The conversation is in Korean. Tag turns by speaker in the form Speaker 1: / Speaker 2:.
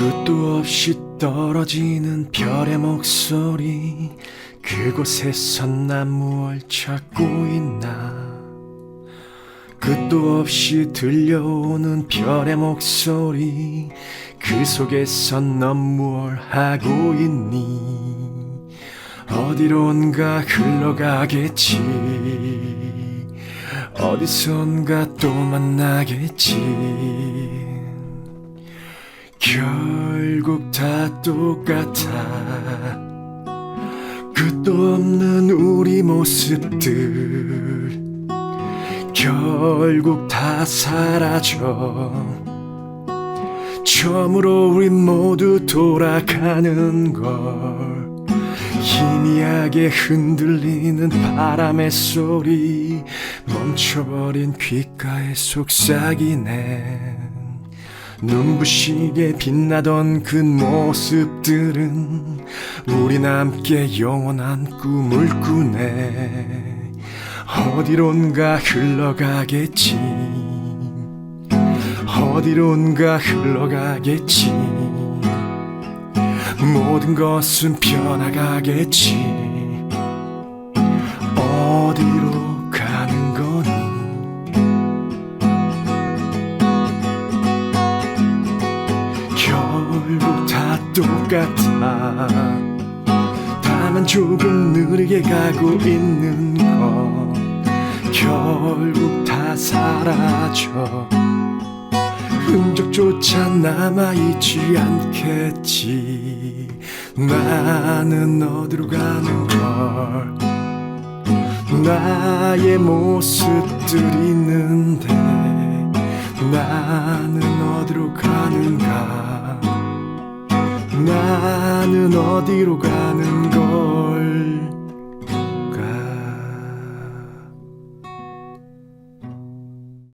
Speaker 1: 끝도 없이 떨어지는 별의 목소리. 그곳에서 난 무얼 찾고 있나? 끝도 없이 들려오는 별의 목소리. 그 속에서 넌 무얼 하고 있니? 어디론가 흘러가겠지. 어디선가 또 만나겠지 결국 다 똑같아. 끝도 없는 우리 모습들. 결국 다 사라져. 처음으로 우리 모두 돌아가는 걸 희미하게 흔들리는 바람의 소리. 멈춰버린 귓가에 속삭이네 눈부시게 빛나던 그 모습들은 우린 함께 영원한 꿈을 꾸네. 어디론가 흘러가겠지. 어디론가 흘러가겠지. 모든 것은 변화가겠지 결국 다 똑같아 다만 조금 느리게 가고 있는 것 결국 다 사라져. 흔적조차 남아있지 않겠지. 나는 어디로 가는 걸? 나의 모습들이 있는데 나는 어디로 가는가 나는 어디로 가는 걸